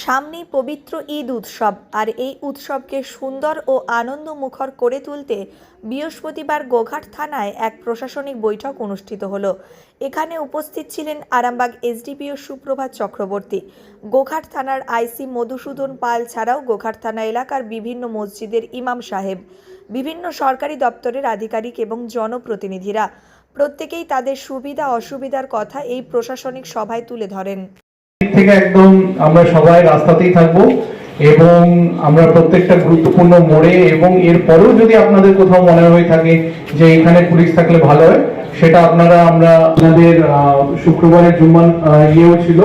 সামনেই পবিত্র ঈদ উৎসব, আর এই উৎসবকে সুন্দর ও আনন্দমুখর করে তুলতে বৃহস্পতিবার গোঘাট থানায় এক প্রশাসনিক বৈঠক অনুষ্ঠিত হলো। এখানে উপস্থিত ছিলেন আরামবাগ এসডিপিও সুপ্রভাত চক্রবর্তী। গোঘাট থানার আইসি মধুসূদন পাল ছাড়াও গোঘাট থানা এলাকার বিভিন্ন মসজিদের ইমাম সাহেব, বিভিন্ন সরকারি দপ্তরের আধিকারিক এবং জনপ্রতিনিধিরা। প্রত্যেকেই তাদের সুবিধা অসুবিধার কথা এই প্রশাসনিক সভায় তুলে ধরেন। থেকে একদম আমরা সবাই রাস্তাতেই থাকব এবং আমরা প্রত্যেকটা গুরুত্বপূর্ণ মোড়ে এবং এর পরেও যদি আপনাদের কোথাও মনে হয়ে থাকে যে এখানে পুলিশ থাকলে ভালো হয়, সেটা আপনারা আমরা আপনাদের শুক্রবারের জুম্মান ইয়েও ছিল।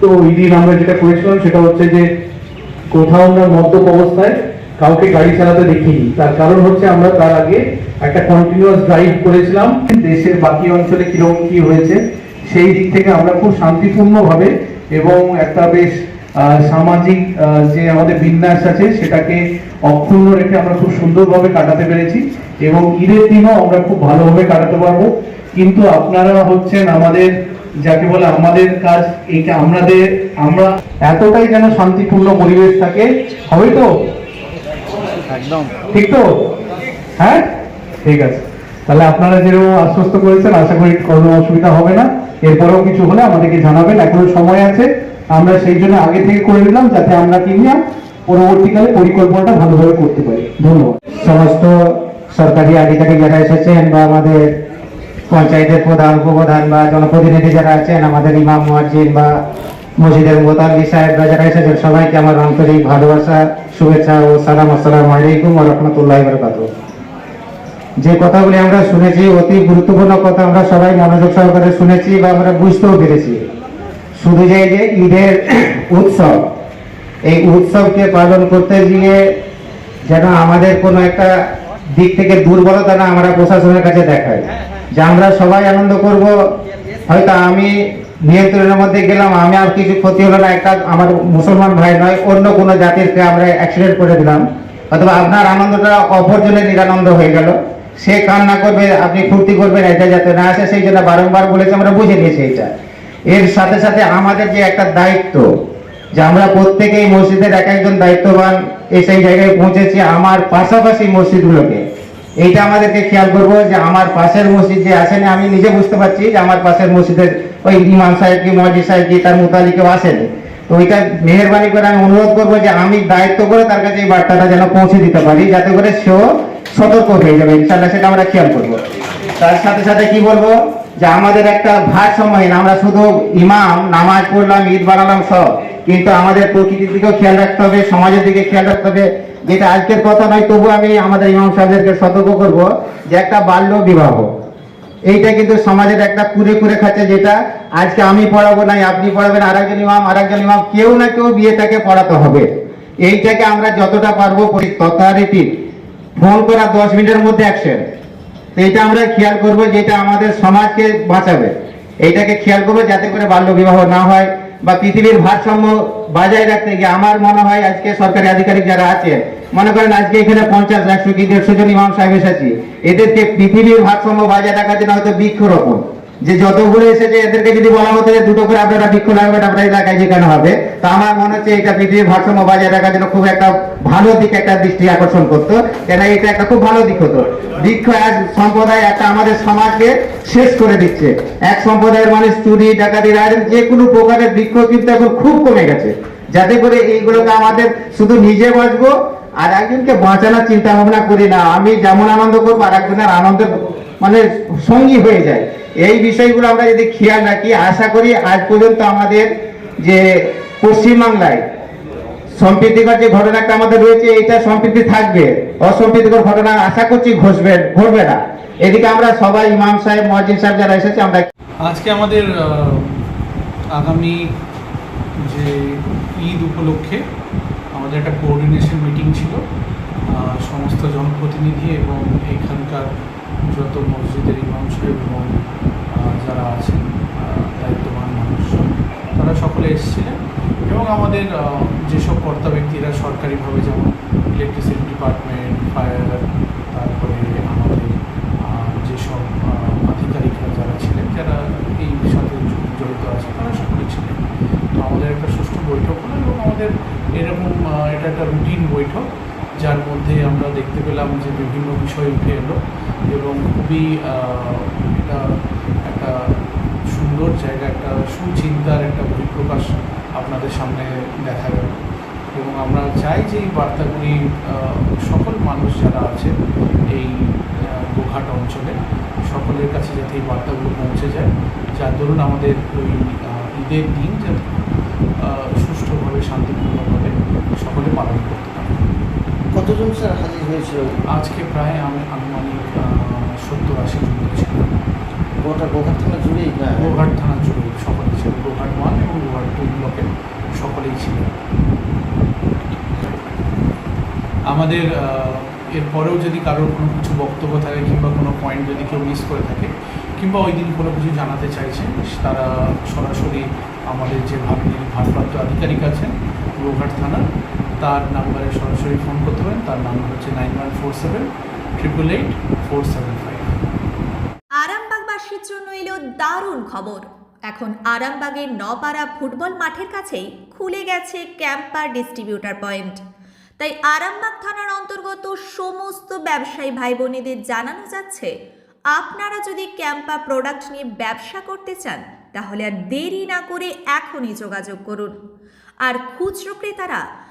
তো ওই দিন আমরা যেটা করেছিলাম সেটা হচ্ছে যে কোথাও আমরা মদ্যপ অবস্থায় কাউকে গাড়ি চালাতে দেখিনি। তার কারণ হচ্ছে আমরা তার আগে একটা কন্টিনিউয়াস ড্রাইভ করেছিলাম। দেশের বাকি অঞ্চলে কীরকম কি হয়েছে সেই দিক থেকে আমরা খুব শান্তিপূর্ণভাবে এবং একটা বেশ সামাজিক যে আমাদের বিন্যাস আছে সেটাকে অক্ষুণ্ণ রেখে আমরা খুব সুন্দরভাবে কাটাতে পেরেছি এবং ঈদের দিনও আমরা খুব ভালোভাবে কাটাতে পারব। কিন্তু আপনারা হচ্ছেন আমাদের যাকে বলে আমাদের কাজ এই আমাদের আমরা এতটাই যেন শান্তিপূর্ণ পরিবেশ থাকে হবে তো? একদম। ঠিক তো? হ্যাঁ? ঠিক আছে। তাহলে আপনারা যেরকম আশ্বস্ত করেছেন আশা করি কোনো অসুবিধা হবে না। এরপরেও কিছু হলে আমাদেরকে জানাবেন, এখনও সময় আছে। আমরা সেই জন্য আগে থেকে করে নিলাম যাতে আমরা কি নিয়ে পরবর্তীকালে পরিকল্পনাটা ভালোভাবে করতে পারি। ধন্যবাদ। সমস্ত সরকারি আধিকারিক যারা এসেছেন বা আমাদের পঞ্চায়েতের প্রধান, উপপ্রধান বা জনপ্রতিনিধি যারা আছেন, আমাদের ইমাম মুয়াজ্জিন বা মসজিদের মোতাল্লি সাহেবরা যারা এসেছেন, সবাইকে আমার আন্তরিক ভালোবাসা, শুভেচ্ছা ও সালাম, আসসালামু আলাইকুম ওয়া রাহমাতুল্লাহি ওয়া যে কথাগুলি আমরা শুনেছি, অতি গুরুত্বপূর্ণ কথা আমরা সবাই মনোযোগ সহকারে শুনেছি বা আমরা বুঝতেও পেরেছি। শুধু যে যে ঈদের উৎসব, এই উৎসবকে পালন করতে গিয়ে যেন আমাদের কোনো একটা দিক থেকে দুর্বলতা না আমরা প্রশাসনের কাছে দেখাই যে আমরা সবাই আনন্দ করব। হয়তো আমি নিয়ন্ত্রণের মধ্যে গেলাম, আমি আর কিছু ক্ষতি হলো না, একটা আমার মুসলমান ভাই নয়, অন্য কোনো জাতিরকে আমরা অ্যাক্সিডেন্ট করে দিলাম। অথবা আপনার আনন্দটা অপরজনের নিরানন্দ হয়ে গেল। সে কান্না করবে, আপনি ফুর্তি করবেন, এটা যাতে না আসে, সেই জন্য বারংবার বলেছি, আমরা বুঝে নিয়েছি এটা। এর সাথে সাথে আমাদের যে একটা দায়িত্ব, যে আমরা প্রত্যেকেই মসজিদের এক একজন দায়িত্ববান, এই সেই জায়গায় পৌঁছেছি আমার পাশাপাশি মসজিদগুলোকে। এইটা আমাদেরকে খেয়াল করব যে আমার পাশের মসজিদ যে আসেনি আমি নিজে বুঝতে পারছি যে আমার পাশের মসজিদের ওই ইমাম সাহেব কি মসজিদ সাহেব কি, তার মোতালি কেউ আসেনি তো ওইটা মেহরবানি করে আমি অনুরোধ করব যে আমি দায়িত্ব করে তার কাছে এই বার্তাটা যেন পৌঁছে দিতে পারি, যাতে করে সেও সতর্ক হয়ে যাবে ইনশাল্লাহ সেটা আমরা খেয়াল করব। তার সাথে সাথে কি বলব? যে আমাদের একটা ভারসাম্যহীন আমরা শুধু ইমাম, নামাজ পড়লাম, ঈদ বানালাম সব, কিন্তু আমাদের প্রকৃতির দিকেও খেয়াল রাখতে হবে, সমাজের দিকে খেয়াল রাখতে হবে। যেটা আজকের কথা নয়, তবু আমি আমাদের ইমাম সাহেবদেরকে সতর্ক করব যে একটা বাল্য বিবাহ। এইটা কিন্তু সমাজের একটা কুড়ে কুড়ে খাচ্ছে যেটা, আজকে আমি পড়াবো নাই, আপনি পড়াবেন, আরেকজন ইমাম আরেকজন ইমাম, কেউ না কেউ বিয়েটাকে পড়াতে হবে। এইটাকে আমরা যতটা পারব তথারীতি ফোন করা দশ মিনিটের মধ্যে অ্যাকশন তো এটা আমরা খেয়াল করব যেটা আমাদের সমাজকে বাঁচাবে। এইটাকে খেয়াল করব যাতে করে বাল্য বিবাহ না হয় বা পৃথিবীর ভারসাম্য বজায় রাখতে গিয়ে আমার মনে হয় আজকে সরকারি আধিকারিক যারা আছে মনে করেন আজকে এখানে পঞ্চাশ, একশো কি দেড়শো জন ইমাম সাহেব এসেছি। এদেরকে পৃথিবীর ভারসাম্য বজায় রাখার জন্য হয়তো বৃক্ষরোপণ। যে যতগুলো এসেছে, এদেরকে যদি বলা হতো যে দুটো করে আপনারা বৃক্ষ লাগাবেন আপনার এলাকায় যেখানে হবে? তা আমার মনে হচ্ছে এটা পৃথিবীর ভারসাম্য বজায় রাখার জন্য খুব একটা ভালো দিক একটা দৃষ্টি আকর্ষণ করতো। কেন এটা একটা খুব ভালো দিক হতো। বৃক্ষ এক সম্প্রদায় একটা আমাদের সমাজকে শেষ করে দিচ্ছে। এক সম্প্রদায়ের মানুষ চুরি ডাকাতি রাজনীতি যে কোনো প্রকারের বৃক্ষ কিন্তু এখন খুব কমে গেছে। যাতে করে এইগুলোকে আমাদের শুধু নিজে বাঁচবো আর একজনকে বাঁচানোর চিন্তা ভাবনা করি না। আমি যেমন আনন্দ করব আর একজনের আনন্দ মানে সঙ্গী হয়ে যায়। এই বিষয়গুলো আমরা যদি খেয়াল রাখি, আশা করি আজ পর্যন্ত আমাদের যে পশ্চিমবাংলায় সম্প্রীতিকর যে ঘটনাটা আমাদের রয়েছে, এটা সম্প্রীতি থাকবে, অসম্প্রীতিকর ঘটনা আশা করছি ঘটবে ঘটবে না। এদিকে আমরা সবাই ইমাম সাহেব, মহাজিন সাহেব যারা এসেছে, আমরা আজকে আমাদের আগামী যে ঈদ উপলক্ষে আমাদের একটা কোঅর্ডিনেশন মিটিং ছিল। সমস্ত সমস্ত জনপ্রতিনিধি এবং এখানকার যত মসজিদের ইমাম সাহেব এবং যারা আছেন দায়িত্ববান মানুষজন তারা সকলে এসেছিলেন এবং আমাদের যেসব কর্তা ব্যক্তিরা সরকারিভাবে যেমন ইলেকট্রিসিটি ডিপার্টমেন্ট ফায়ার তারপরে আমাদের যেসব আধিকারিকরা যারা ছিলেন, যারা এই সাথে জড়িত আছে, তারা সকলে ছিলেন। তো আমাদের একটা সুষ্ঠু বৈঠক হলো এবং আমাদের এরকম এটা একটা রুটিন বৈঠক। যার মধ্যে আমরা দেখতে পেলাম যে বিভিন্ন বিষয় উঠে এলো এবং খুবই এটা একটা সুন্দর জায়গা, একটা সুচিন্তার একটা বহিঃপ্রকাশ আপনাদের সামনে দেখা গেল। এবং আমরা চাই যে এই বার্তাগুলি সকল মানুষ যারা আছে এই গোঘাট অঞ্চলে, সকলের কাছে যাতে এই বার্তাগুলো পৌঁছে যায়। যার দরুন আমাদের ওই ঈদের দিন যাতে সুষ্ঠুভাবে শান্তিপূর্ণভাবে সকলে পালন করতে কতজন স্যার হাজির হয়েছিল? আজকে প্রায় আমি আনুমানিক সত্তর আশি জন ছিল গোটা গোঘাট থানা জুড়েই? না গোঘাট থানা জুড়ে সকলে ছিল গোঘাট ওয়ান এবং গোঘাট টু ব্লকের সকলেই ছিল আমাদের এরপরেও যদি কারোর কোনো কিছু বক্তব্য থাকে কিংবা কোনো পয়েন্ট যদি কেউ মিস করে থাকে কিংবা ওই দিন কোনো কিছু জানাতে চাইছেন তারা সরাসরি আমাদের যে ভারপ্রাপ্ত আধিকারিক আছেন গোঘাট থানার তার নাম্বারে সরাসরি ফোন করতে পারেন। তার নাম্বার হচ্ছে nine one four seven triple eight four seven five. আরামবাগবাসীর জন্য এলো দারুণ খবর। এখন আরামবাগের নপাড়া ফুটবল মাঠের কাছেই খুলে গেছে ক্যাম্পার ডিস্ট্রিবিউটার পয়েন্ট। তাই আরামবাগ থানার অন্তর্গত সমস্ত ব্যবসায়ী ভাই বোনেদের জানানো যাচ্ছে, আপনারা যদি ক্যাম্পা প্রোডাক্ট নিয়ে ব্যবসা করতে চান, তাহলে আর দেরি না করে এখনই যোগাযোগ করুন। আর খুচরো ক্রেতারা